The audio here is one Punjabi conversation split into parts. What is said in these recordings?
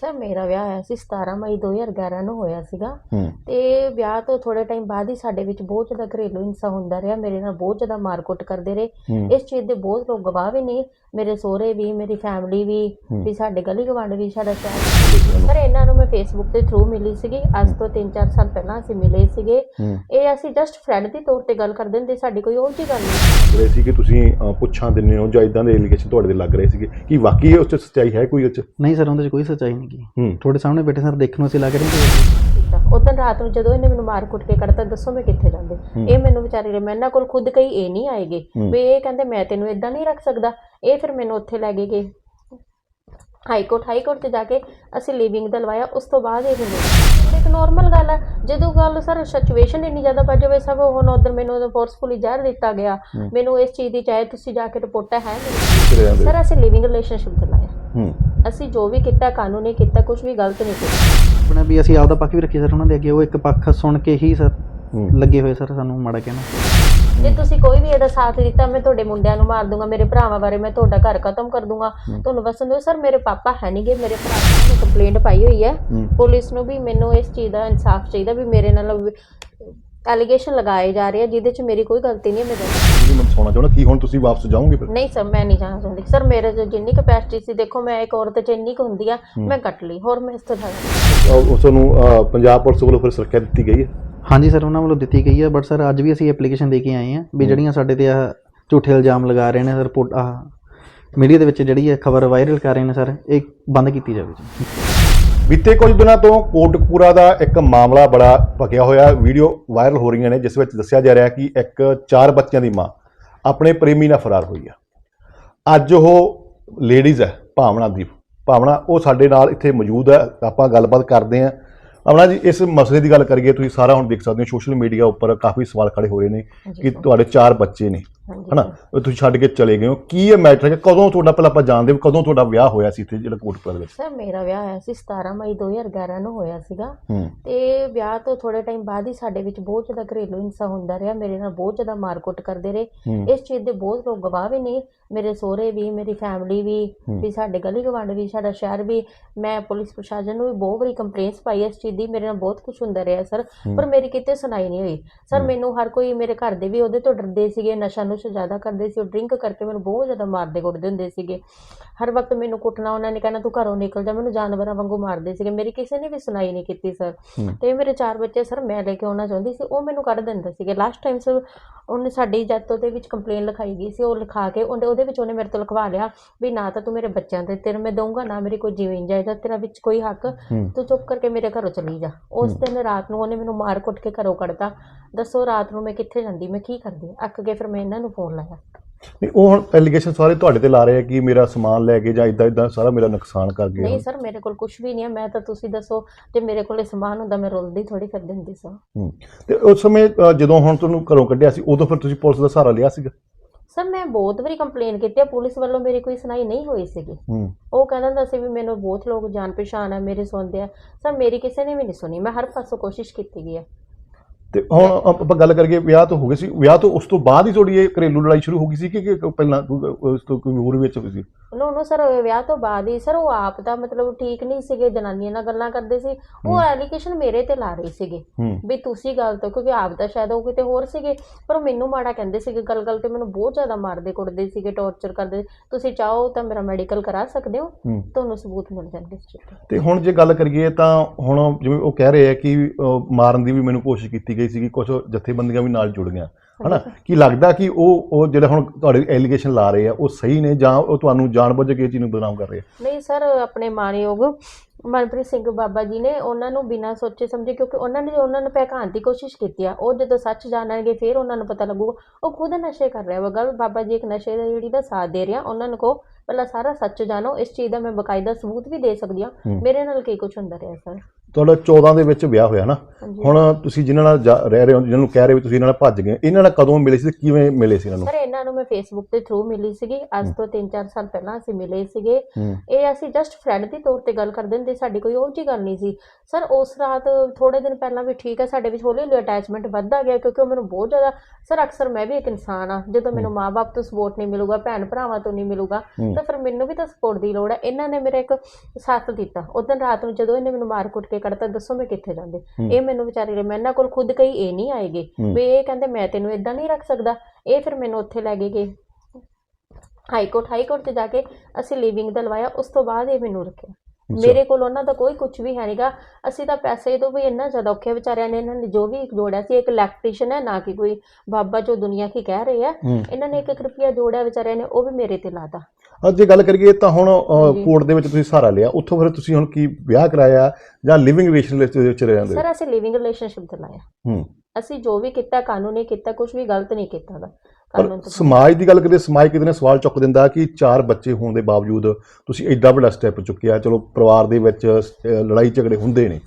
ਸਰ ਮੇਰਾ ਵਿਆਹ ਹੋਇਆ ਸੀ 17 ਮਈ 2011 ਨੂੰ ਹੋਇਆ ਸੀਗਾ। ਹੂੰ। ਤੇ ਵਿਆਹ ਤੋਂ ਥੋੜੇ ਟਾਈਮ ਬਾਅਦ ਹੀ ਸਾਡੇ ਵਿੱਚ ਬਹੁਤ ਜ਼ਿਆਦਾ ਘਰੇਲੂ ਹਿੰਸਾ ਹੁੰਦਾ ਰਿਹਾ ਮੇਰੇ ਨਾਲ ਬਹੁਤ ਜ਼ਿਆਦਾ ਮਾਰਕੁੱਟ ਕਰਦੇ ਰਹੇ। ਹੂੰ। ਇਸ ਚੀਜ਼ ਦੇ ਬਹੁਤ ਲੋਕ ਗਵਾਹ ਵੀ ਨੇ ਮੇਰੇ ਸਹੁਰੇ ਵੀ ਮੇਰੀ ਫੈਮਿਲੀ ਵੀ। ਵੀ ਸਾਡੇ ਗਲੀ ਗਵਾਂਢ ਵੀ ਸਾਡਾ ਸ਼ਹਿਰ ਸਰ ਇਹਨਾਂ ਨੂੰ ਮੈਂ ਫੇਸਬੁੱਕ ਦੇ ਥਰੂ ਮਿਲੀ ਸੀਗੀ ਅੱਜ ਤੋਂ 3-4 ਸਾਲ ਪਹਿਲਾਂ ਅਸੀਂ ਮਿਲੇ ਸੀਗੇ। ਹੂੰ। ਇਹ ਅਸੀਂ ਜਸਟ ਫਰੈਂਡ ਦੇ ਤੌਰ ਤੇ ਗੱਲ ਕਰਦੇ ਹੁੰਦੇ ਸਾਡੀ ਕੋਈ ਹੋਰ ਜੀ ਗੱਲ ਨਹੀਂ ਰਹੇ ਸੀ ਕਿ ਤੁਸੀਂ ਅ, ਪੁੱਛਾਂ ਦਿੰਦੇ ਹੋ ਜਾਂ ਇਦਾਂ ਦੇ ਐਲੀਗੇਸ਼ਨ ਤੁਹਾਡੇ ਤੇ ਲੱਗ ਰਹੇ ਸੀਗੇ ਕਿ ਵਾਕਈ ਉਸ ਚ ਸੱਚਾਈ ਹੈ ਕੋਈ ਉਸ ਚ? ਨਹੀਂ ਸਰ ਉਹਦੇ 'ਚ ਕੋਈ ਸੱਚਾਈ ਨਹੀਂ ਕੀ ਹੂੰ। ਤੁਹਾਡੇ ਸਾਹਮਣੇ ਬੈਠੇ ਸਰ ਦੇਖਣ ਨੂੰ ਅਸੀਂ ਲੱਗ ਰਹੇ ਹਾਂ? ਉਦੋਂ ਰਾਤ ਨੂੰ ਜਦੋਂ ਇਹਨੇ ਮੈਨੂੰ ਮਾਰ ਕੁੱਟ ਕੇ ਕੱਢਤਾ ਦੱਸੋ ਮੈਂ ਕਿੱਥੇ ਜਾਂਦੇ। ਇਹ ਮੈਨੂੰ ਵਿਚਾਰੇ ਮੈਂ ਇਹਨਾਂ ਕੋਲ ਖੁਦ ਕਈ ਇਹ ਨਹੀਂ ਆਏਗੇ। ਵੀ ਇਹ ਕਹਿੰਦੇ ਮੈਂ ਤੈਨੂੰ ਇਦਾਂ ਨਹੀਂ ਰੱਖ ਸਕਦਾ। ਇਹ ਫਿਰ ਮੈਨੂੰ ਉੱਥੇ ਲੈ ਗਏ ਗਏ। ਹਾਈ ਕੋਰਟ ਹਾਈ ਕੋਰਟ ਤੇ ਜਾ ਕੇ ਅਸੀਂ ਲਿਵਿੰਗ ਦਾ ਲਵਾਇਆ ਉਸ ਤੋਂ ਬਾਅਦ ਇਹ ਮੈਨੂੰ ਇੱਕ ਨਾਰਮਲ ਗੱਲ ਹੈ ਜਦੋਂ ਗੱਲ ਸਰ ਸਿਚੁਏਸ਼ਨ ਇੰਨੀ ਜ਼ਿਆਦਾ ਵੱਜ ਜਾਵੇ ਸਭ ਹੁਣ ਉਧਰ ਮੈਨੂੰ ਫੋਰਸਫੁਲੀ ਜ਼ਹਿਰ ਦਿੱਤਾ ਗਿਆ। ਮੈਨੂੰ ਇਸ ਚੀਜ਼ ਦੀ ਚਾਹੇ ਤੁਸੀਂ ਜਾ ਕੇ ਰਿਪੋਰਟਾਂ ਹੈ ਸਰ ਅਸੀਂ ਲਿਵਿੰਗ ਰਿਲੇਸ਼ਨਸ਼ਿਪ ਤੇ ਲਾਇਆ। ਹੂੰ। ਅਸੀਂ ਜੋ ਵੀ ਕੀਤਾ ਕਾਨੂੰਨੀ ਕੀਤਾ ਕੁਝ ਵੀ ਗਲਤ ਨਹੀਂ ਕੀਤਾ। ਆਪਣਾ ਵੀ ਅਸੀਂ ਆਪਦਾ ਪੱਖ ਵੀ ਰੱਖੀ ਸਰ ਉਹਨਾਂ ਦੇ ਅੱਗੇ। ਉਹ ਇੱਕ ਪੱਖ ਸੁਣ ਕੇ ਹੀ ਸਰ ਲੱਗੇ ਹੋਏ ਸਰ ਸਾਨੂੰ ਮਾੜਾ ਕਹਿਣਾ। ਜੇ ਤੁਸੀਂ ਕੋਈ ਵੀ ਇਹਦਾ ਸਾਥ ਦਿੱਤਾ ਮੈਂ ਤੁਹਾਡੇ ਮੁੰਡਿਆਂ ਨੂੰ ਮਾਰ ਦੂੰਗਾ ਮੇਰੇ ਭਰਾਵਾਂ ਬਾਰੇ ਮੈਂ ਤੁਹਾਡਾ ਘਰ ਖਤਮ ਕਰ ਦੂੰਗਾ। ਤੁਹਾਨੂੰ ਵਸਣ ਦਿਓ ਸਰ ਮੇਰੇ ਪਾਪਾ ਹੈ ਨਹੀਂਗੇ ਮੇਰੇ ਭਰਾ ਨੇ ਕੰਪਲੇਂਟ ਪਾਈ ਹੋਈ ਹੈ। ਪੁਲਿਸ ਨੂੰ ਵੀ ਮੈਨੂੰ ਇਸ ਚੀਜ਼ ਦਾ ਇਨਸਾਫ ਚਾਹੀਦਾ ਵੀ ਮੇਰੇ ਨਾਲ ਐਲੀਗੇਸ਼ਨ ਲਗਾਏ ਜਾ ਰਹੇ ਆ ਜਿਹਦੇ 'ਚ ਮੇਰੀ ਕੋਈ ਗਲਤੀ ਨਹੀਂ ਹੈ ਮੈਂ ਗਲਤ- ਜੀ ਮੈਂ ਸੁਣਨਾ ਚਾਹੁੰਦਾ ਕੀ ਹੁਣ ਤੁਸੀਂ ਵਾਪਸ ਜਾਓਗੇ ਫਿਰ? ਨਹੀਂ ਸਰ ਮੈਂ ਨਹੀਂ ਜਾਣਾ ਚਾਹੁੰਦੀ। ਸਰ ਮੇਰੇ 'ਚ ਜਿੰਨੀ ਕਪੈਸਿਟੀ ਸੀ ਦੇਖੋ ਮੈਂ ਇੱਕ ਔਰਤ 'ਚ ਇੰਨੀ ਕੁ ਹੁੰਦੀ ਆ ਮੈਂ ਕੱਟ ਲਈ। ਹੋਰ ਮੈਂ ਇਸ ਤੋਂ ਜ਼ਿਆਦਾ ਉਸ ਨੂੰ ਪੰਜਾਬ ਪੁਲਿਸ ਵੱਲੋਂ ਫਿਰ ਸੁਰੱਖਿਆ ਦਿੱਤੀ ਗਈ ਹੈ? ਹਾਂਜੀ ਸਰ ਉਹਨਾਂ ਵੱਲੋਂ ਦਿੱਤੀ ਗਈ ਹੈ ਬਟ ਸਰ ਅੱਜ ਵੀ ਅਸੀਂ ਐਪਲੀਕੇਸ਼ਨ ਦੇ ਕੇ ਆਏ ਹਾਂ ਵੀ ਜਿਹੜੀਆਂ ਸਾਡੇ ਤੇ ਆ ਝੂਠੇ ਇਲਜ਼ਾਮ ਲਗਾ ਰਹੇ ਨੇ ਸਰ ਰਿਪੋਰਟ ਆ ਮੀਡੀਆ ਦੇ ਵਿੱਚ ਜਿਹੜੀ ਹੈ ਖਬਰ ਵਾਇਰਲ ਕਰ ਰਹੇ ਨੇ ਸਰ ਇਹ ਬੰਦ ਕੀਤੀ ਜਾਵੇ ਜੀ। ਬੀਤੇ ਕੁਝ ਦਿਨਾਂ ਤੋਂ ਕੋਟਕਪੂਰਾ ਦਾ ਇੱਕ ਮਾਮਲਾ ਬੜਾ ਭਖਿਆ ਹੋਇਆ ਵੀਡੀਓ ਵਾਇਰਲ ਹੋ ਰਹੀਆਂ ਨੇ ਜਿਸ ਵਿੱਚ ਦੱਸਿਆ ਜਾ ਰਿਹਾ ਹੈ ਕਿ ਇੱਕ ਚਾਰ ਬੱਚਿਆਂ ਦੀ ਮਾਂ ਆਪਣੇ ਪ੍ਰੇਮੀ ਨਾਲ ਫਰਾਰ ਹੋਈ ਆ। ਅੱਜ ਉਹ ਲੇਡੀਜ਼ ਹੈ ਭਾਵਨਾ ਦੀ ਭਾਵਨਾ ਉਹ ਸਾਡੇ ਨਾਲ ਇੱਥੇ ਮੌਜੂਦ ਹੈ ਆਪਾਂ ਗੱਲਬਾਤ ਕਰਦੇ ਹਾਂ ਭਾਵਨਾ ਜੀ ਇਸ ਮਸਲੇ ਦੀ ਗੱਲ ਕਰੀਏ ਤੁਸੀਂ ਸਾਰਾ ਹੁਣ ਦੇਖ ਸਕਦੇ ਹੋ ਸੋਸ਼ਲ ਮੀਡੀਆ ਉੱਪਰ ਕਾਫੀ ਸਵਾਲ ਖੜੇ ਹੋ ਰਹੇ ਨੇ ਕਿ। ਤੁਹਾਡੇ ਚਾਰ ਬੱਚੇ ਨੇ। ਹਨਾ? ਤੁਸੀਂ ਛੱਡ ਕੇ ਚਲੇ ਗਏ ਹੋ। ਕੀ ਇਹ ਮੈਟਰ ਹੈ? ਕਦੋਂ ਤੁਹਾਡਾ ਪਹਿਲਾਂ ਆਪਾਂ ਜਾਣਦੇ ਵੀ ਕਦੋਂ ਤੁਹਾਡਾ ਵਿਆਹ ਹੋਇਆ ਸੀ ਇੱਥੇ ਜਿਹੜਾ ਕੋਟਕਪੂਰਾ ਦੇ ਵਿੱਚ? ਸਰ ਮੇਰਾ ਵਿਆਹ ਹੋਇਆ ਸੀ 17 ਮਈ 2011 ਨੂੰ ਹੋਇਆ ਸੀਗਾ। ਤੇ ਵਿਆਹ ਤੋਂ ਥੋੜੇ ਟਾਈਮ ਬਾਅਦ ਹੀ ਸਾਡੇ ਵਿੱਚ ਬਹੁਤ ਜ਼ਿਆਦਾ ਘਰੇਲੂ ਹਿੰਸਾ ਹੁੰਦਾ ਰਿਹਾ। ਮੇਰੇ ਨਾਲ ਬਹੁਤ ਜ਼ਿਆਦਾ ਮਾਰਕੁੱਟ ਕਰਦੇ ਰਹੇ। ਇਸ ਚੀਜ਼ ਦੇ ਬਹੁਤ ਲੋਕ ਗਵਾਹ ਵੀ ਨੇ। ਮੇਰੇ ਸਹੁਰੇ ਵੀ ਮੇਰੀ ਫੈਮਿਲੀ ਵੀ। ਵੀ ਸਾਡੇ ਗਲੀ ਗਵਾਂਢ ਵੀ ਸਾਡਾ ਸ਼ਹਿਰ ਵੀ। ਮੈਂ ਪੁਲਿਸ ਪ੍ਰਸ਼ਾਸਨ ਨੂੰ ਵੀ ਬਹੁਤ ਵਾਰੀ ਕੰਪਲੇਂਟਸ ਪਾਈ ਇਸ ਚੀਜ਼ ਦੀ। ਮੇਰੇ ਨਾਲ ਬਹੁਤ ਕੁਝ ਹੁੰਦਾ ਰਿਹਾ ਸਰ। ਪਰ ਮੇਰੀ ਕਿਤੇ ਸੁਣਾਈ ਨਹੀਂ ਹੋਈ। ਸਰ। ਮੈਨੂੰ ਹਰ ਕੋਈ ਮੇਰੇ ਘਰ ਦੇ ਵੀ ਉਹਦੇ ਤੋਂ ਡਰਦੇ ਸੀਗੇ ਨਸ਼ਾ ਨੁਸ਼ਾ ਜ਼ਿਆਦਾ ਕਰਦੇ ਸੀ ਉਹ ਡਰਿੰਕ ਕਰਕੇ ਮੈਨੂੰ ਬਹੁਤ ਜ਼ਿਆਦਾ ਮਾਰਦੇ ਕੁੱਟਦੇ ਹੁੰਦੇ ਸੀਗੇ। ਹਰ ਵਕਤ ਮੈਨੂੰ ਕੁੱਟਣਾ ਉਹਨਾਂ ਨੇ ਕਹਿਣਾ ਤੂੰ ਘਰੋਂ ਨਿਕਲ ਜਾ। ਮੈਨੂੰ ਜਾਨਵਰਾਂ ਵਾਂਗੂ ਮਾਰਦੇ ਸੀਗੇ। ਮੇਰੀ ਕਿਸੇ ਨੇ ਵੀ ਸੁਣਾਈ ਨਹੀਂ ਕੀਤੀ ਸਰ। ਤੇ ਮੇਰੇ ਚਾਰ ਬੱਚੇ ਸਰ ਮੈਂ ਲੈ ਕੇ ਆਉਣਾ ਚਾਹੁੰਦੀ ਸੀ ਉਹ ਮੈਨੂੰ ਕੱਢ ਦਿੰਦੇ ਸੀਗੇ। ਲਾਸਟ ਟਾਈਮ ਸਰ ਉਹਨੇ ਸਾਡੀ ਜੱਤ ਦੇ ਵਿੱਚ ਕੰਪਲੇਨ ਲਿਖਾਈ ਗਈ ਸੀ ਉਹ ਲਿਖਾ ਕੇ ਉਹਦੇ ਉਹਦੇ ਵਿੱਚ ਉਹਨੇ ਮੇਰੇ ਤੋਂ ਲਿਖਵਾ ਲਿਆ ਵੀ ਨਾ ਤਾਂ ਤੂੰ ਮੇਰੇ ਬੱਚਿਆਂ ਤੇ ਤੇਰੇ ਮੈਂ ਦਊਂਗਾ ਨਾ ਮੇਰੀ ਕੋਈ ਜੀਵਨ ਜਾਇਦਾਦ ਤੇਰਾ ਵਿੱਚ ਕੋਈ ਹੱਕ। ਤੂੰ ਚੁੱਪ ਕਰਕੇ ਮੇਰੇ ਘਰੋਂ ਚਲੀ ਜਾ। ਉਸ ਦਿਨ ਰਾਤ ਨੂੰ ਉਹਨੇ ਮੈਨੂੰ ਮਾਰ ਕੁੱਟ ਕੇ ਘਰੋਂ ਕੱਢਤਾ। ਦੱਸੋ ਰਾਤ ਨੂੰ ਮੈਂ ਕਿੱਥੇ ਜਾਂਦੀ? ਮੈਂ ਕੀ ਕਰਦੀ? ਅੱਕ ਕੇ ਫਿਰ ਮੈਂ ਇਹਨਾਂ ਨੂੰ ਫੋਨ ਲਾਇਆ। ਨਹੀਂ ਉਹ ਹੁਣ ਐਲੀਗੇਸ਼ਨ ਸਾਰੇ ਤੁਹਾਡੇ ਤੇ ਲਾ ਰਹੇ ਆ ਕਿ ਮੇਰਾ ਸਮਾਨ ਲੈ ਕੇ ਜਾਂ ਇਦਾਂ ਇਦਾਂ ਸਾਰਾ ਮੇਰਾ ਨੁਕਸਾਨ ਕਰ ਗਏ ਨਹੀਂ ਸਰ ਮੇਰੇ ਕੋਲ ਕੁਝ ਵੀ ਨਹੀਂ ਹੈ। ਮੈਂ ਤਾਂ ਤੁਸੀਂ ਦੱਸੋ ਜੇ ਮੇਰੇ ਕੋਲ ਸਮਾਨ ਹੁੰਦਾ ਮੈਂ ਰੁਲਦੀ ਥੋੜੀ ਫਿਰ ਦਿੰਦੀ ਸਾਂ। ਹੂੰ। ਤੇ ਉਸ ਸਮੇਂ ਅ, ਜਦੋਂ ਹੁਣ ਤੁਹਾਨੂੰ ਘਰੋਂ ਕੱਢਿਆ ਸੀ ਉਦੋਂ ਫਿਰ ਤੁਸੀਂ ਪੁਲਿਸ ਦਾ ਸਹਾਰਾ ਲਿਆ ਸੀਗਾ? ਸਰ ਮੈਂ ਬਹੁਤ ਵਾਰੀ ਕੰਪਲੇਨ ਕੀਤੀ ਹੈ ਪੁਲਿਸ ਵੱਲੋਂ ਮੇਰੀ ਕੋਈ ਸੁਣਾਈ ਨਹੀਂ ਹੋਈ ਸੀਗੀ। ਹੂੰ। ਉਹ ਕਹਿੰਦਾ ਹੁੰਦਾ ਸੀ ਵੀ ਮੈਨੂੰ ਬਹੁਤ ਲੋਕ ਜਾਣ ਪਛਾਣ ਹੈ ਮੇਰੇ ਸੁਣਦੇ ਆ। ਸਰ ਮੇਰੀ ਕਿਸੇ ਨੇ ਵੀ ਨਹੀਂ ਸੁਣੀ। ਮੈਂ ਹਰ ਪਾਸੋਂ ਕੋਸ਼ਿਸ਼ ਕੀਤੀ ਗਈ ਹੈ ਤੇ ਹੁਣ ਆਪਾਂ ਗੱਲ ਕਰੀਏ ਵਿਆਹ ਤੋਂ ਹੋ ਗਏ ਸੀ। ਵਿਆਹ ਤੋਂ ਉਸ ਤੋਂ ਬਾਅਦ ਹੀ ਤੁਹਾਡੀ ਇਹ ਘਰੇਲੂ ਲੜਾਈ ਸ਼ੁਰੂ ਹੋ ਗਈ ਸੀ ਕਿ ਪਹਿਲਾਂ ਉਸ ਤੋਂ ਕੋਈ ਹੋਰ ਵਿੱਚ ਹੋਈ ਸੀ? ਉਹਨੂੰ ਉਹਨੂੰ ਸਰ ਵਿਆਹ ਤੋਂ ਬਾਅਦ ਹੀ ਸਰ ਉਹ ਆਪ ਦਾ ਮਤਲਬ ਠੀਕ ਨਹੀਂ ਸੀਗੇ ਜਨਾਨੀਆਂ ਨਾਲ ਗੱਲਾਂ ਕਰਦੇ ਸੀ। ਉਹ ਐਲੀਗੇਸ਼ਨ ਮੇਰੇ ਤੇ ਲਾ ਰਹੀ ਸੀਗੇ ਵੀ ਤੁਸੀਂ ਗੱਲ ਤੋਂ ਕਿਉਂਕਿ ਆਪ ਦਾ ਸ਼ਾਇਦ ਉਹ ਕਿਤੇ ਹੋਰ ਸੀਗੇ ਪਰ ਮੈਨੂੰ ਮਾੜਾ ਕਹਿੰਦੇ ਸੀਗੇ ਗੱਲ ਗੱਲ ਤੇ ਮੈਨੂੰ ਬਹੁਤ ਜ਼ਿਆਦਾ ਮਾਰਦੇ ਕੁੱਟਦੇ ਸੀਗੇ ਟੌਰਚਰ ਕਰਦੇ ਤੁਸੀਂ ਚਾਹੋ ਤਾਂ ਮੇਰਾ ਮੈਡੀਕਲ ਕਰਾ ਸਕਦੇ ਹੋ ਤੁਹਾਨੂੰ ਸਬੂਤ ਮਿਲ ਜਾਣਗੇ ਤੇ ਹੁਣ ਜੇ ਗੱਲ ਕਰੀਏ ਤਾਂ ਹੁਣ ਜਿਵੇਂ ਉਹ ਕਹਿ ਰਹੇ ਆ ਕਿ ਮਾਰਨ ਦੀ ਵੀ ਮੈਨੂੰ ਕੋਸ਼ਿਸ਼ ਕੀਤੀ ਗਈ ਸੀਗੀ ਕੁਝ ਜਥੇਬੰਦੀਆਂ ਵੀ ਨਾਲ ਜੁੜ ਗਈਆਂ। ਹਨਾ? ਕੀ ਲੱਗਦਾ ਕਿ ਉਹ ਉਹ ਜਿਹੜੇ ਹੁਣ ਤੁਹਾਡੇ ਐਲੀਗੇਸ਼ਨ ਲਾ ਰਹੇ ਆ ਉਹ ਸਹੀ ਨੇ ਜਾਂ ਉਹ ਤੁਹਾਨੂੰ ਜਾਣਬੁੱਝ ਕੇ ਇਹ ਚੀਜ਼ ਨੂੰ ਬਦਨਾਮ ਕਰ ਰਹੇ ਆ? ਨਹੀਂ ਸਰ ਆਪਣੇ ਮਾਨਯੋਗ ਮਨਪ੍ਰੀਤ ਸਿੰਘ ਬਾਬਾ ਜੀ ਨੇ ਉਹਨਾਂ ਨੂੰ ਬਿਨਾਂ ਸੋਚੇ ਸਮਝੇ ਕਿਉਂਕਿ ਉਹਨਾਂ ਨੇ ਉਹਨਾਂ ਨੂੰ ਭੜਕਾਉਣ ਦੀ ਕੋਸ਼ਿਸ਼ ਕੀਤੀ ਆ। ਉਹ ਜਦੋਂ ਸੱਚ ਜਾਣਨਗੇ ਫਿਰ ਉਹਨਾਂ ਨੂੰ ਪਤਾ ਲੱਗੂਗਾ। ਉਹ ਖੁਦ ਨਸ਼ੇ ਕਰ ਰਿਹਾ ਗੱਲ ਬਾਬਾ ਜੀ ਇੱਕ ਨਸ਼ੇ ਦਾ ਜਿਹੜੀ ਦਾ ਸਾਥ ਦੇ ਰਿਹਾ ਉਹਨਾਂ ਨੂੰ ਕਹੋ ਪਹਿਲਾਂ ਸਾਰਾ ਸੱਚ ਜਾਣੋ ਇਸ ਚੀਜ਼ ਦਾ ਮੈਂ ਬਕਾਇਦਾ ਸਬੂਤ ਵੀ ਦੇ ਸਕਦੀ ਹੂੰ। ਮੇਰੇ ਨਾਲ ਕੀ ਕੁਝ ਹੁੰਦਾ ਰਿਹਾ ਸਰ? ਤੁਹਾਡਾ 14 ਦੇ ਵਿੱਚ ਵਿਆਹ ਹੋਇਆ ਨਾ। ਹੁਣ ਤੁਸੀਂ ਜਿਨ੍ਹਾਂ ਨਾਲ ਜਾ- ਰਹਿ ਰਹੇ ਹੋ ਜਿਨ੍ਹਾਂ ਨੂੰ ਕਹਿ ਰਹੇ ਹੋ ਤੁਸੀਂ ਇਹਨਾਂ ਨਾਲ ਭੱਜ ਗਏ ਇਹਨਾਂ ਨਾਲ ਕਦੋਂ ਮਿਲੇ ਸੀ ਤੇ ਕਿਵੇਂ ਮਿਲੇ ਸੀ ਇਹਨਾਂ ਨੂੰ? ਸਰ ਇਹਨਾਂ ਨੂੰ ਮੈਂ ਫੇਸਬੁੱਕ ਦੇ ਥਰੂ ਮਿਲੀ ਸੀਗੀ। ਅੱਜ ਤੋਂ 3-4 ਸਾਲ ਪਹਿਲਾਂ ਅਸੀਂ ਮਿਲੇ ਸੀਗੇ। ਹੂੰ। ਇਹ ਅਸੀਂ ਜਸਟ ਫਰੈਂਡ ਦੇ ਤੌਰ ਤੇ ਗੱਲ ਕਰਦੇ ਹੁੰਦੇ ਸਾਡੀ ਕੋਈ ਉਹ ਜੀ ਗੱਲ ਨਹੀਂ ਸੀ। ਸਰ ਉਸ ਰਾਤ ਥੋੜੇ ਦਿਨ ਪਹਿਲਾਂ ਵੀ ਠੀਕ ਹੈ ਸਾਡੇ ਵਿੱਚ ਹੌਲੀ ਹੌਲੀ ਅਟੈਚਮੈਂਟ ਵੱਧਦਾ ਗਿਆ ਕਿਉਂਕਿ ਉਹ ਮੈਨੂੰ ਬਹੁਤ ਜ਼ਿਆਦਾ ਸਰ ਅਕਸਰ ਮੈਂ ਵੀ ਇੱਕ ਇਨਸਾਨ ਆ ਜਦੋਂ ਮੈਨੂੰ ਮਾਪੇ ਤੋਂ ਸਪੋਰਟ ਨਹੀਂ ਮਿਲੂਗਾ ਭੈਣ ਭਰਾਵਾਂ ਤੋਂ ਨਹੀਂ ਮਿਲੂਗਾ ਹੂੰ। ਤਾਂ ਫਿਰ ਮੈਨੂੰ ਵੀ ਤਾਂ ਸਪੋਰਟ ਦੀ ਲੋੜ ਹੈ। ਇਹਨਾਂ ਨੇ ਮੇਰਾ ਇੱਕ ਸਾਥ ਦਿੱਤਾ। ਉਸ ਦਿਨ ਰਾਤ ਨੂੰ ਜਦੋਂ ਇਹਨੇ ਮੈਨੂੰ ਮਾਰ ਕੁੱਟ ਕੇ ਕੱਢਤਾ ਦੱਸੋ ਮੈਂ ਕਿੱਥੇ ਜਾਂਦੇ। ਇਹ ਮੈਨੂੰ ਵਿਚਾਰੇ ਮੈਂ ਇਹਨਾਂ ਕੋਲ ਖੁਦ ਕਈ ਇਹ ਨਹੀਂ ਆਏਗੇ। ਵੀ ਇਹ ਕਹਿੰਦੇ ਮੈਂ ਤੈਨੂੰ ਇਦਾਂ ਨਹੀਂ ਰੱਖ ਸਕਦਾ। ਇਹ ਫਿਰ ਮੈਨੂੰ ਉੱਥੇ ਲੈ ਕੇ ਗਏ। ਹਾਈ ਕੋਰਟ ਹਾਈ ਕੋਰਟ ਤੇ ਜਾ ਕੇ ਅਸੀਂ ਲਿਵਿੰਗ ਦਾ ਲਵਾਇਆ ਉਸ ਤੋਂ ਬਾਅਦ ਇਹ ਮੈਨੂੰ ਰੱਖਿਆ। ਮੇਰੇ ਕੋਲ ਉਹਨਾਂ ਦਾ ਕੋਈ ਕੁਝ ਵੀ ਹੈ ਨਹੀਂਗਾ ਅਸੀਂ ਤਾਂ ਪੈਸੇ ਤੋਂ ਵੀ ਇੰਨਾ ਜ਼ਿਆਦਾ ਔਖੇ ਵਿਚਾਰਿਆਂ ਨੇ ਇਹਨਾਂ ਨੇ ਜੋ ਵੀ ਜੋੜਿਆ ਸੀ ਇੱਕ ਇਲੈਕਟ੍ਰੀਸ਼ੀਅਨ ਹੈ ਨਾ ਕਿ ਕੋਈ ਬਾਬਾ ਜੋ ਦੁਨੀਆ ਕੀ ਕਹਿ ਰਹੇ ਆ। ਇਹਨਾਂ ਨੇ ਇੱਕ ਇੱਕ ਰੁਪਿਆ ਜੋੜਿਆ ਵਿਚਾਰਿਆਂ ਨੇ ਉਹ ਵੀ ਮੇਰੇ ਤੇ ਲਾਤਾ। ਅੱਜ ਜੇ ਗੱਲ ਕਰੀਏ ਤਾਂ ਹੁਣ। ਕੋਰਟ ਦੇ ਵਿੱਚ ਤੁਸੀਂ ਸਹਾਰਾ ਲਿਆ। ਉੱਥੋਂ ਫਿਰ ਤੁਸੀਂ ਹੁਣ ਕੀ ਵਿਆਹ ਕਰਾਇਆ ਜਾਂ ਲਿਵਿੰਗ ਰਿਲੇਸ਼ਨ ਦੇ ਵਿੱਚ ਰਹਿੰਦੇ ਸਰ ਅਸੀਂ ਲਿਵਿੰਗ ਰਿਲੇਸ਼ਨਸ਼ਿਪ ਤੇ ਲਾਇਆ। ਹੂੰ। ਅਸੀਂ ਜੋ ਵੀ ਕੀਤਾ ਕਾਨੂੰਨੀ ਕੀਤਾ ਕੁਝ ਵੀ ਗਲਤ ਨਹੀਂ ਕੀਤਾ ਦਾ ਪਰ ਸਮਾਜ ਦੀ ਗੱਲ ਕਰੀਏ ਸਮਾਜ ਕਿਤੇ ਨਾ ਸਵਾਲ ਚੁੱਕ ਦਿੰਦਾ ਕਿ ਚਾਰ ਬੱਚੇ ਹੋਣ ਦੇ ਬਾਵਜੂਦ ਤੁਸੀਂ ਐਡਾ ਵੱਡਾ ਸਟੈਪ ਚੁੱਕਿਆ। ਚਲੋ ਪਰਿਵਾਰ ਦੇ ਵਿੱਚ ਲੜਾਈ ਝਗੜੇ ਹੁੰਦੇ ਨੇ।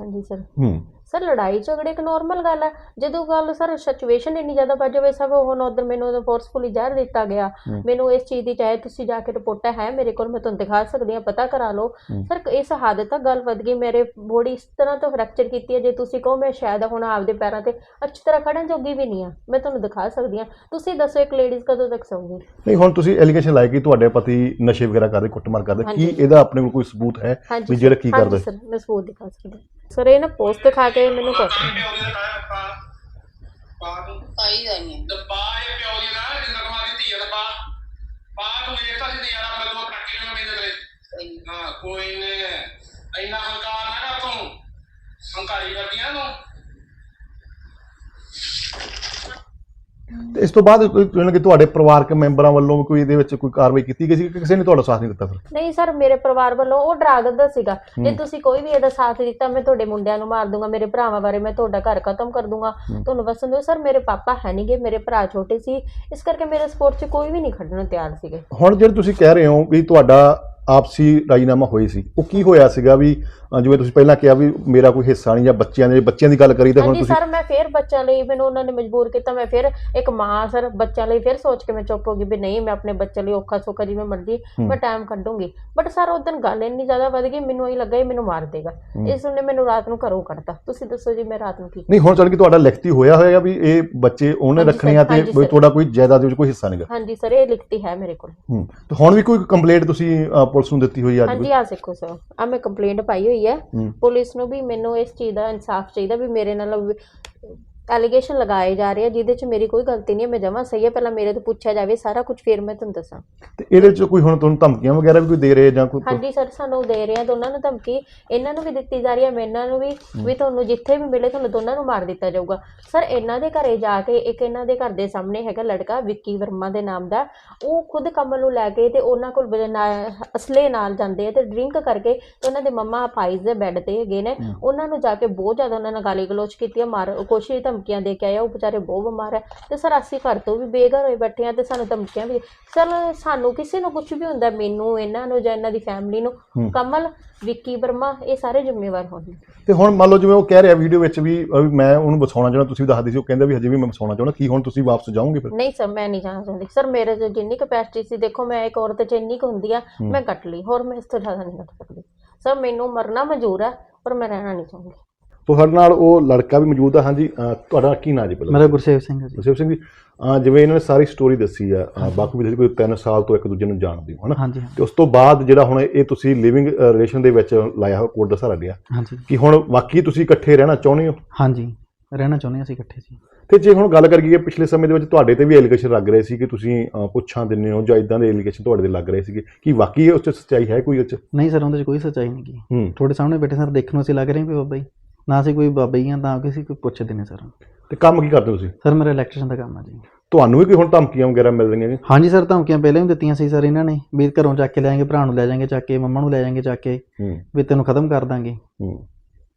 ਹਾਂਜੀ ਸਰ ਹੂੰ। ਸਰ ਲੜਾਈ ਝਗੜੇ ਇੱਕ ਨਾਰਮਲ ਗੱਲ ਹੈ ਜਦੋਂ ਗੱਲ ਸਰ ਸਿਚੁਏਸ਼ਨ ਇੰਨੀ ਜ਼ਿਆਦਾ ਵੱਜ ਜਾਵੇ ਸਭ ਹੁਣ ਉਧਰ ਮੈਨੂੰ ਫੋਰਸਫੁਲੀ ਜ਼ਹਿਰ ਦਿੱਤਾ ਗਿਆ। ਮੈਨੂੰ ਇਸ ਚੀਜ਼ ਦੀ ਚਾਹੇ ਤੁਸੀਂ ਜਾ ਕੇ ਰਿਪੋਰਟ ਹੈ ਮੇਰੇ ਕੋਲ ਮੈਂ ਤੁਹਾਨੂੰ ਦਿਖਾ ਸਕਦੀ ਹਾਂ ਪਤਾ ਕਰਾ ਲਓ। ਸਰ ਇਸ ਹੱਦ ਤੱਕ ਗੱਲ ਵੱਧ ਗਈ ਮੇਰੇ ਬੋਡੀ ਇਸ ਤਰ੍ਹਾਂ ਤੋਂ ਫ੍ਰੈਕਚਰ ਕੀਤੀ ਹੈ ਜੇ ਤੁਸੀਂ ਕਹੋ ਮੈਂ ਸ਼ਾਇਦ ਹੁਣ ਆਪਦੇ ਪੈਰਾਂ ਤੇ ਅੱਛੀ ਤਰ੍ਹਾਂ ਖੜਨ ਜੋਗੀ ਵੀ ਨਹੀਂ ਆ ਮੈਂ ਤੁਹਾਨੂੰ ਦਿਖਾ ਸਕਦੀ ਹਾਂ ਤੁਸੀਂ ਦੱਸੋ ਇੱਕ ਲੇਡੀਜ਼ ਕਦੋਂ ਤੱਕ ਸੌਂਗੀ ਨਹੀਂ ਹੁਣ ਤੁਸੀਂ ਐਲੀਗੇਸ਼ਨ ਲਾਇਆ ਕਿ ਤੁਹਾਡੇ ਪਤੀ ਨਸ਼ੇ ਵਗੈਰਾ ਕਰਦੇ ਕੁੱਟਮਾਰ ਕਰਦੇ ਕੀ ਹਾਂਜੀ। ਇਹਦਾ ਆਪਣੇ ਕੋਲ ਕੋਈ ਸਬੂਤ ਹੈ ਹਾਂਜੀ ਵੀ ਜਿਹੜਾ ਕੀ ਹਾਂਜੀ ਕਰਦਾ ਸਰ ਮੈਂ ਸਬੂਤ ਦਿਖਾ ਸਕਦੀ ਹਾਂ। ਸਰ ਇਹ ਨਾ ਪੋਸਟ ਦਿਖਾ ਕੇ ਮੈਨੂੰ ਕਰ ਪਾਈ ਜਾਈਏ ਦਬਾ ਇਹ ਪਿਓ ਦੀ ਨਾ ਜਿੰਦਰ ਕੁਮਾਰ ਦੀ ਧੀ ਆ ਦਬਾ ਪਾ ਤੂੰ ਵੇਖਦਾ ਸੀ ਨਜ਼ਾਰਾ ਫਿਰ ਤੂੰ ਪਟਾਕੇ ਕਿਵੇਂ ਪੈਂਦੇ ਤੇਰੇ ਹਾਂ ਕੋਈ ਨੇ ਇੰਨਾ ਹੰਕਾਰ ਨਾ ਕਰ ਤੂੰ ਹੰਕਾਰੀ ਕਰਦੀਆਂ ਤੂੰ ਤੇ ਇਸ ਤੋਂ ਬਾਅਦ ਨਾ ਕਿ ਤੁਹਾਡੇ ਪਰਿਵਾਰਕ ਮੈਂਬਰਾਂ ਵੱਲੋਂ ਕੋਈ ਇਹਦੇ ਵਿੱਚ ਕੋਈ ਕਾਰਵਾਈ ਕੀਤੀ ਗਈ ਸੀ ਕਿ ਕਿਸੇ ਨੇ ਤੁਹਾਡਾ ਸਾਥ ਨਹੀਂ ਦਿੱਤਾ ਫਿਰ ਨਹੀਂ ਸਰ ਮੇਰੇ ਪਰਿਵਾਰ ਵੱਲੋਂ ਉਹ ਡਰਾ ਦਿੰਦਾ ਸੀਗਾ। ਜੇ ਤੁਸੀਂ ਕੋਈ ਵੀ ਇਹਦਾ ਸਾਥ ਦਿੱਤਾ ਮੈਂ ਤੁਹਾਡੇ ਮੁੰਡਿਆਂ ਨੂੰ ਮਾਰ ਦੂੰਗਾ ਮੇਰੇ ਭਰਾਵਾਂ ਬਾਰੇ ਮੈਂ ਤੁਹਾਡਾ ਘਰ ਖਤਮ ਕਰ ਦੂੰਗਾ। ਤੁਹਾਨੂੰ ਵਸਣ ਦਿਓ ਸਰ ਮੇਰੇ ਪਾਪਾ ਹੈ ਨਹੀਂਗੇ ਮੇਰੇ ਭਰਾ ਛੋਟੇ ਸੀ। ਇਸ ਕਰਕੇ ਮੇਰੇ ਸਪੋਰਟ 'ਚ ਕੋਈ ਵੀ ਨਹੀਂ ਖੜਨ ਨੂੰ ਤਿਆਰ ਸੀਗੇ। ਹੁਣ ਜਿਹੜੇ ਤੁਸੀਂ ਕਹਿ ਰਹੇ ਹੋ ਵੀ ਤੁਹਾਡਾ ਆਪਸੀ ਰਾਜੀਨਾਮਾ ਹੋਈ ਸੀ। ਉਹ ਕੀ ਹੋਇਆ ਸੀਗਾ ਵੀ ਅ, ਜਿਵੇਂ ਤੁਸੀਂ ਪਹਿਲਾਂ ਕਿਹਾ ਵੀ ਮੇਰਾ ਕੋਈ ਹਿੱਸਾ ਨਹੀਂ ਜਾਂ ਬੱਚਿਆਂ ਦੇ ਬੱਚਿਆਂ ਦੀ ਗੱਲ ਕਰੀ ਤਾਂ ਹੁਣ ਹਾਂਜੀ ਤੁਸੀਂ ਸਰ ਮੈਂ ਫਿਰ ਬੱਚਿਆਂ ਲਈ ਮੈਨੂੰ ਉਹਨਾਂ ਨੇ ਮਜਬੂਰ ਕੀਤਾ। ਮੈਂ ਫਿਰ ਇੱਕ ਮਾਂ ਸਰ ਬੱਚਿਆਂ ਲਈ ਫਿਰ ਸੋਚ ਕੇ ਮੈਂ ਚੁੱਪ ਹੋ ਗਈ ਵੀ ਨਹੀਂ ਮੈਂ ਆਪਣੇ ਬੱਚੇ ਲਈ ਔਖਾ ਸੌਖਾ ਜਿਵੇਂ ਮਰਜ਼ੀ ਮੈਂ ਟਾਈਮ ਕੱਢੂੰਗੀ। ਬਟ ਸਰ ਉਸ ਦਿਨ ਗੱਲ ਇੰਨੀ ਜ਼ਿਆਦਾ ਵੱਧ ਗਈ ਮੈਨੂੰ ਇਹ ਲੱਗਾ ਇਹ ਮੈਨੂੰ ਮਾਰ ਦੇਗਾ। ਇਸ ਨੇ ਮੈਨੂੰ ਰਾਤ ਨੂੰ ਘਰੋਂ ਕੱਢਤਾ। ਤੁਸੀਂ ਦੱਸੋ ਜੀ ਮੈਂ ਰਾਤ ਨੂੰ ਕੀ ਨਹੀਂ ਹੁਣ ਚੱਲ ਕੇ ਤੁਹਾਡਾ ਲਿਖਤੀ ਹੋਇਆ ਹੋਏਗਾ ਵੀ ਇਹ ਬੱਚੇ ਉਹਨੇ ਹਾਂਜੀ ਰੱਖਣੇ ਆ ਸਰ, ਤੇ ਹਾਂਜੀ ਵੀ ਸਰ। ਤੁਹਾਡਾ ਕੋਈ ਜਾਇਦਾਦ ਵਿੱਚ ਕੋਈ ਹਿੱਸਾ ਨਹੀਂਗਾ। ਹਾਂਜੀ ਸਰ ਇਹ ਲਿਖਤੀ ਹੈ ਮੇਰੇ ਕੋਲ। ਹੂੰ। ਤੇ ਹੁਣ ਵੀ ਕੋਈ ਕੰਪਲੇਂਟ ਤੁਸੀਂ ਅ, ਪੁਲਿਸ ਨੂੰ ਦਿੱਤੀ ਹੋਈ ਅੱਜ ਹਾਂਜੀ ਆ ਸਿੱਖੋ ਸਰ ਆ ਮੈਂ ਕੰਪਲੇਂਟ ਪਾਈ ਹੋਈ ਹੈ। ਹੂੰ। ਪੁਲਿਸ ਨੂੰ ਵੀ ਮੈਨੂੰ ਇਸ ਚੀਜ਼ ਦਾ ਇਨਸਾਫ ਚਾਹੀਦਾ ਵੀ ਮੇਰੇ ਨਾਲ ਐਲੀਗੇਸ਼ਨ ਲਗਾਏ ਜਾ ਰਹੇ ਆ ਜਿਹਦੇ 'ਚ ਮੇਰੀ ਕੋਈ ਗਲਤੀ ਨਹੀਂ ਹੈ ਮੈਂ ਜਮਾਂ ਸਹੀ ਹੈ ਪਹਿਲਾਂ ਮੇਰੇ ਤੋਂ ਪੁੱਛਿਆ ਜਾਵੇ ਸਾਰਾ ਕੁਝ ਫਿਰ ਮੈਂ ਤੁਹਾਨੂੰ ਦੱਸਾਂ। ਤੇ ਇਹਦੇ ਵਿੱਚ ਕੋਈ ਹੁਣ ਤੁਹਾਨੂੰ ਧਮਕੀਆਂ ਵਗੈਰਾ ਵੀ ਕੋਈ ਦੇ ਰਹੇ ਜਾਂ ਕੋਈ ਹਾਂਜੀ ਸਰ ਸਾਨੂੰ ਦੇ ਰਹੇ ਆ ਦੋਨਾਂ ਨੂੰ ਧਮਕੀ। ਇਹਨਾਂ ਨੂੰ ਵੀ ਦਿੱਤੀ ਜਾ ਰਹੀ ਹੈ ਮੈਨਾਂ ਨੂੰ ਵੀ ਵੀ ਤੁਹਾਨੂੰ ਜਿੱਥੇ ਵੀ ਮਿਲੇ ਤੁਹਾਨੂੰ ਦੋਨਾਂ ਨੂੰ ਮਾਰ ਦਿੱਤਾ ਜਾਊਗਾ। ਸਰ ਇਹਨਾਂ ਦੇ ਘਰੇ ਜਾ ਕੇ ਇੱਕ ਇਹਨਾਂ ਦੇ ਘਰ ਦੇ ਸਾਹਮਣੇ ਹੈਗਾ ਲੜਕਾ ਵਿੱਕੀ ਵਰਮਾ ਦੇ ਨਾਮ ਦਾ। ਉਹ ਖੁਦ ਕਮਲ ਨੂੰ ਲੈ ਕੇ ਤੇ ਉਹਨਾਂ ਕੋਲ ਨਾ- ਅਸਲੇ ਨਾਲ ਜਾਂਦੇ ਆ ਤੇ ਡਰਿੰਕ ਕਰਕੇ ਤੇ ਉਹਨਾਂ ਦੇ ਮੰਮਾ ਅਪਾਈਜ਼ ਦੇ ਬੈੱਡ ਤੇ ਹੈਗੇ ਨੇ। ਉਹਨਾਂ ਨੂੰ ਜਾ ਕੇ ਬਹੁਤ ਜ਼ਿਆਦਾ ਉਹਨਾਂ ਨਾਲ ਗਾਲੀ ਗਲੋਚ ਕੀਤੀ ਆ ਮਾਰ ਕੋਸ਼ਿਸ਼ ਧਮਕੀਆਂ ਦੇ ਕੇ ਆਇਆ ਉਹ ਵਿਚਾਰੇ ਬਹੁਤ ਬਿਮਾਰ ਹੈ ਤੇ ਸਰ ਅਸੀਂ ਘਰ ਤੋਂ ਵੀ ਬੇਘਰ ਹੋਏ ਬੈਠੇ ਆ ਤੇ ਸਾਨੂੰ ਧਮਕੀਆਂ ਵੀ ਸਰ ਸਾਨੂੰ ਕਿਸੇ ਨੂੰ ਕੁਝ ਵੀ ਹੁੰਦਾ ਮੈਨੂੰ ਇਹਨਾਂ ਨੂੰ ਜਾਂ ਇਹਨਾਂ ਦੀ ਫੈਮਿਲੀ ਨੂੰ ਕਮਲ ਵਿੱਕੀ ਵਰਮਾ ਇਹ ਸਾਰੇ ਜ਼ਿੰਮੇਵਾਰ ਹੋਣਗੇ। ਤੇ ਹੁਣ ਮੰਨ ਲਓ ਜਿਵੇਂ ਉਹ ਕਹਿ ਰਿਹਾ ਵੀਡੀਓ ਵਿੱਚ ਵੀ ਮੈਂ ਉਹਨੂੰ ਬਸਾਉਣਾ ਚਾਹੁੰਦਾ ਤੁਸੀਂ ਵੀ ਦੱਸਦੇ ਸੀ ਉਹ ਕਹਿੰਦਾ ਵੀ ਹਜੇ ਵੀ ਮੈਂ ਬਸਾਉਣਾ ਚਾਹੁੰਦਾ ਕੀ ਹੁਣ ਤੁਸੀਂ ਵਾਪਸ ਜਾਓਗੇ ਫਿਰ? ਨਹੀਂ ਸਰ ਮੈਂ ਨਹੀਂ ਜਾਣਾ ਚਾਹੁੰਦੀ। ਸਰ ਮੇਰੇ 'ਚ ਜਿੰਨੀ ਕਪੈਸਿਟੀ ਸੀ ਦੇਖੋ ਮੈਂ ਇੱਕ ਔਰਤ 'ਚ ਇੰਨੀ ਕੁ ਹੁੰਦੀ ਆ ਮੈਂ ਕੱਟ ਲਈ ਹੋਰ ਮੈਂ ਇਸ ਤੋਂ ਜ਼ਿਆਦਾ ਨਹੀਂ ਕੱਟ ਸਕਦੀ। ਸਰ ਮੈਨੂੰ ਮਰਨਾ ਮਨਜ਼ੂਰ ਹੈ ਪਰ ਮੈਂ ਰਹਿਣਾ ਨਹੀਂ ਚਾਹੁੰਦੀ। ਤੋ ਸਾਡੇ ਨਾਲ ਉਹ ਲੜਕਾ ਵੀ ਮੌਜੂਦ ਆ ਹਾਂਜੀ ਅ, ਤੁਹਾਡਾ ਕੀ ਨਾਂ ਜੀ ਪਹਿਲਾਂ? ਮੇਰਾ ਗੁਰਸੇਵ ਸਿੰਘ ਹੈ ਜੀ। ਗੁਰਸੇਵ ਸਿੰਘ ਜੀ ਅ, ਜਿਵੇਂ ਇਹਨਾਂ ਨੇ ਸਾਰੀ ਸਟੋਰੀ ਦੱਸੀ ਆ ਬਾਕੀ ਵੀ ਤੁਸੀਂ ਕੋਈ 3 ਸਾਲ ਤੋਂ ਇੱਕ ਦੂਜੇ ਨੂੰ ਜਾਣਦੇ ਹੋ ਹਨਾ? ਹਾਂਜੀ ਤੇ ਉਸ ਤੋਂ ਬਾਅਦ ਜਿਹੜਾ ਹੁਣ ਇਹ ਤੁਸੀਂ ਲਿਵਿੰਗ ਰਿਲੇਸ਼ਨ ਦੇ ਵਿੱਚ ਲਾਇਆ ਹੋਇਆ ਕੋਰਟ ਦਾ ਸਹਾਰਾ ਲਿਆ ਹਾਂਜੀ। ਕਿ ਹੁਣ ਵਾਕਈ ਤੁਸੀਂ ਇਕੱਠੇ ਰਹਿਣਾ ਚਾਹੁੰਦੇ ਹੋ? ਹਾਂਜੀ ਰਹਿਣਾ ਚਾਹੁੰਦੇ ਹਾਂ ਅਸੀਂ ਇਕੱਠੇ ਜੀ। ਤੇ ਜੇ ਹੁਣ ਗੱਲ ਕਰੀਏ ਪਿਛਲੇ ਸਮੇਂ ਦੇ ਵਿੱਚ ਤੁਹਾਡੇ ਤੇ ਵੀ ਐਲੀਗੇਸ਼ਨ ਲੱਗ ਰਹੇ ਸੀ ਕਿ ਤੁਸੀਂ ਅ, ਪੁੱਛਾਂ ਦਿੰਦੇ ਹੋ ਜਾਂ ਇਦਾਂ ਦੇ ਐਲੀਗੇਸ਼ਨ ਤੁਹਾਡੇ ਤੇ ਲੱਗ ਰਹੇ ਸੀਗੇ ਕੀ ਵਾਕਈ ਉਸ 'ਚ ਸੱਚਾਈ ਹੈ ਕੋਈ ਉਸ 'ਚ? ਨਹੀਂ ਸਰ ਉਹਦੇ 'ਚ ਕੋਈ ਸੱਚਾਈ ਨਹੀਂ ਗੀ। ਹੂੰ। ਤੁਹਾਡੇ ਸਾਹਮਣੇ ਬੈਠੇ ਸਰ ਦੇਖਣ ਨੂੰ ਅਸੀਂ ਲੱਗ ਰਹੇ ਹਾਂ ਵੀ ਬਾਬਾ ਜੀ। ਨਾ ਅਸੀਂ ਕੋਈ ਬਾਬਾ ਜੀ ਹਾਂ ਤਾਂ ਕਿਸੇ ਕੋਈ ਪੁੱਛਦੇ ਨੇ ਸਰ। ਤੇ ਕੰਮ ਕੀ ਕਰਦੇ ਹੋ ਤੁਸੀਂ? ਸਰ ਮੇਰਾ ਇਲੈਕਟ੍ਰੀਸ਼ਨ ਦਾ ਕੰਮ ਹੈ ਜੀ। ਤੁਹਾਨੂੰ ਵੀ ਕੋਈ ਹੁਣ ਧਮਕੀਆਂ ਵਗੈਰਾ ਮਿਲ ਰਹੀਆਂ ਨੇ? ਹਾਂਜੀ ਸਰ ਧਮਕੀਆਂ ਪਹਿਲਾਂ ਵੀ ਦਿੱਤੀਆਂ ਸੀ ਸਰ ਇਹਨਾਂ ਨੇ ਵੀ ਘਰੋਂ ਚੱਕ ਕੇ ਲੈ ਜਾਾਂਗੇ ਭਰਾ ਨੂੰ ਲੈ ਜਾਾਂਗੇ ਚੱਕ ਕੇ ਮੰਮਾ ਨੂੰ ਲੈ ਜਾਾਂਗੇ ਚੱਕ ਕੇ ਹੂੰ। ਵੀ ਤੈਨੂੰ ਖਤਮ ਕਰ ਦਾਂਗੇ। ਹੂੰ।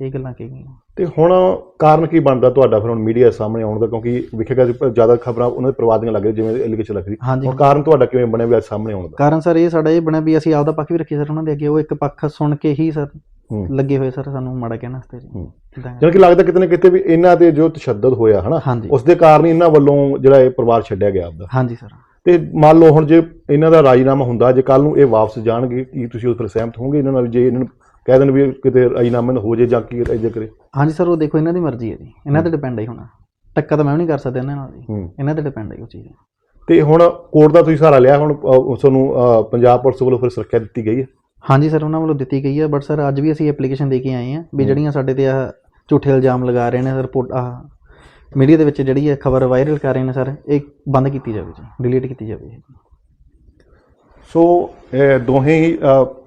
ਇਹ ਗੱਲਾਂ ਕਹੀਆਂ ਤੇ ਹੁਣ ਕਾਰਨ ਕੀ ਬਣਦਾ ਤੁਹਾਡਾ ਫਿਰ ਹੁਣ ਮੀਡੀਆ ਸਾਹਮਣੇ ਆਉਣ ਦਾ? ਕਿਉਂਕਿ ਵਿਖੇਗਾ ਜ਼ਿਆਦਾ ਖਬਰਾਂ ਉਹਨਾਂ ਦੇ ਪਰਿਵਾਰ ਦੀਆਂ ਲੱਗ ਰਹੀ ਜਿਵੇਂ ਐਲੀਗੇਸ਼ਨ ਲੱਗ ਰਹੀ। ਹਾਂਜੀ। ਹੁਣ ਕਾਰਨ ਤੁਹਾਡਾ ਕਿਵੇਂ ਬਣਿਆ ਵੀ ਅੱਜ ਸਾਹਮਣੇ ਆਉਣ ਦਾ? ਕਾਰਨ ਸਰ ਇਹ ਸਾਡਾ ਇਹ ਬਣਿਆ ਵੀ ਅਸੀਂ ਆਪਦਾ ਪੱਖ ਵੀ ਰੱਖੀ ਸਰ ਉਹਨਾਂ ਦੇ ਅੱਗੇ ਉਹ ਇੱਕ ਪੱਖ ਸੁਣ ਕੇ ਹੀ ਸਰ ਹੂੰ। ਲੱਗੇ ਹੋਏ ਸਰ ਸਾਨੂੰ ਮਾੜਾ ਕਹਿਣ ਵਾਸਤੇ ਜੀ। ਜਾਣੀ ਕਿ ਲੱਗਦਾ ਕਿਤੇ ਨਾ ਕਿਤੇ ਵੀ ਇਹਨਾਂ ਤੇ ਜੋ ਤਸ਼ੱਦਦ ਹੋਇਆ ਹਨਾ ਹਾਂਜੀ। ਉਸ ਦੇ ਕਾਰਨ ਹੀ ਇਹਨਾਂ ਵੱਲੋਂ ਜਿਹੜਾ ਇਹ ਪਰਿਵਾਰ ਛੱਡਿਆ ਗਿਆ ਆਪਦਾ। ਹਾਂਜੀ ਸਰ। ਤੇ ਮੰਨ ਲਓ ਹੁਣ ਜੇ ਇਹਨਾਂ ਦਾ ਰਾਜੀਨਾਮਾ ਹੁੰਦਾ ਜੇ ਕੱਲ ਨੂੰ ਇਹ ਵਾਪਸ ਜਾਣਗੇ ਕੀ ਤੁਸੀਂ ਉਸ ਪਰ ਸਹਿਮਤ ਹੋਵੋਗੇ ਇਹਨਾਂ ਨਾਲ ਜੇ ਇਹਨਾਂ ਨੂੰ ਕਹਿ ਦੇਣ ਵੀ ਕਿਤੇ ਰਾਜੀਨਾਮਾ ਨਾ ਹੋ ਜੇ ਜਾਂ ਕੀ ਇਦਾਂ ਕਰੇ? ਹਾਂਜੀ ਸਰ ਉਹ ਦੇਖੋ ਇਹਨਾਂ ਦੀ ਮਰਜ਼ੀ ਹੈ ਜੀ। ਇਹਨਾਂ ਤੇ ਡਿਪੈਂਡ ਹੈ ਹੁਣ। ਟੱਕਾ ਤਾਂ ਮੈਂ ਵੀ ਨਹੀਂ ਕਰ ਸਕਦਾ ਇਹਨਾਂ ਨਾਲ ਜੀ। ਹੂੰ। ਇਹਨਾਂ ਤੇ ਡਿਪੈਂਡ ਹੈ ਉਹ ਚੀਜ਼। ਤੇ ਹੁਣ ਕੋਰਟ ਦਾ ਤੁਸੀਂ ਸਹਾਰਾ ਲਿਆ ਹੁਣ ਅਹ, ਤੁਹਾਨੂੰ ਅਹ, ਪੰਜਾਬ ਪੁਲਿਸ ਵੱਲੋਂ ਫਿਰ ਸੁਰੱਖਿਆ ਦਿੱਤੀ ਗਈ ਹੈ। ਹਾਂਜੀ ਸਰ ਉਹਨਾਂ ਵੱਲੋਂ ਦਿੱਤੀ ਗਈ ਹੈ ਬਟ ਸਰ ਅੱਜ ਵੀ ਅਸੀਂ ਐਪਲੀਕੇਸ਼ਨ ਦੇ ਕੇ ਆਏ ਹਾਂ ਵੀ। ਜਿਹੜੀਆਂ ਸਾਡੇ ਤੇ ਆ ਝੂਠੇ ਇਲਜ਼ਾਮ ਲਗਾ ਰਹੇ ਨੇ ਰਿਪੋਰਟ ਆ ਮੀਡੀਆ ਦੇ ਵਿੱਚ ਜਿਹੜੀ ਹੈ ਖਬਰ ਵਾਇਰਲ ਕਰ ਰਹੇ ਨੇ ਸਰ ਇਹ ਬੰਦ ਕੀਤੀ ਜਾਵੇ ਜੀ ਡਿਲੀਟ ਕੀਤੀ ਜਾਵੇ ਸੋ ਇਹ ਦੋਹੇ ਹੀ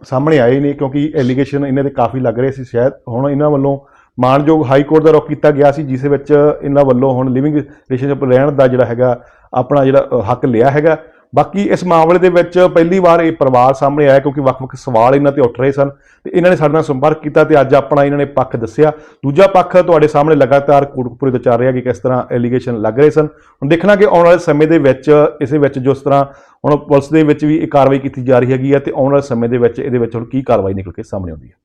ਸਾਹਮਣੇ ਆਏ ਨੇ ਕਿਉਂਕਿ ਐਲੀਗੇਸ਼ਨ ਇਹਨਾਂ ਦੇ ਕਾਫੀ ਲੱਗ ਰਹੇ ਸੀ ਸ਼ਾਇਦ। ਹੁਣ ਇਹਨਾਂ ਵੱਲੋਂ ਮਾਨਯੋਗ ਹਾਈ ਕੋਰਟ ਦਾ ਰੁਖ ਕੀਤਾ ਗਿਆ ਸੀ ਜਿਸ ਵਿੱਚ ਇਹਨਾਂ ਵੱਲੋਂ ਹੁਣ ਲਿਵਿੰਗ ਰਿਲੇਸ਼ਨਸ਼ਿਪ ਰਹਿਣ ਦਾ ਜਿਹੜਾ ਹੈਗਾ ਆਪਣਾ ਜਿਹੜਾ ਹੱਕ ਲਿਆ ਹੈਗਾ। ਬਾਕੀ ਇਸ ਮਾਮਲੇ ਦੇ ਵਿੱਚ ਪਹਿਲੀ ਵਾਰ ਇਹ ਪਰਿਵਾਰ ਸਾਹਮਣੇ ਆਇਆ ਕਿਉਂਕਿ ਵੱਖ-ਵੱਖ ਸਵਾਲ ਇਹਨਾਂ ਤੇ ਉੱਠ ਰਹੇ ਸਨ ਤੇ ਇਹਨਾਂ ਨੇ ਸਾਡੇ ਨਾਲ ਸੰਪਰਕ ਕੀਤਾ ਤੇ ਅੱਜ ਆਪਣਾ ਇਹਨਾਂ ਨੇ ਪੱਖ ਦੱਸਿਆ। ਦੂਜਾ ਪੱਖ ਤੁਹਾਡੇ ਸਾਹਮਣੇ ਲਗਾਤਾਰ ਕੋਟਕਪੁਰੇ ਤੋਂ ਚੱਲ ਰਿਹਾ ਕਿ ਕਿਸ ਤਰ੍ਹਾਂ ਐਲੀਗੇਸ਼ਨ ਲੱਗ ਰਹੇ ਸਨ। ਹੁਣ ਦੇਖਣਾ ਕਿ ਆਉਣ ਵਾਲੇ ਸਮੇਂ ਦੇ ਵਿੱਚ ਇਸੇ ਵਿੱਚ ਜਿਸ ਤਰ੍ਹਾਂ ਹੁਣ ਪੁਲਿਸ ਦੇ ਵਿੱਚ ਵੀ ਇਹ ਕਾਰਵਾਈ ਕੀਤੀ ਜਾ ਰਹੀ ਹੈਗੀ ਹੈ ਤੇ ਆਉਣ ਵਾਲੇ ਸਮੇਂ ਦੇ ਵਿੱਚ ਇਹਦੇ ਵਿੱਚ ਹੁਣ ਕੀ ਕਾਰਵਾਈ ਨਿਕਲ ਕੇ ਸਾਹਮਣੇ ਆਉਂਦੀ ਹੈ।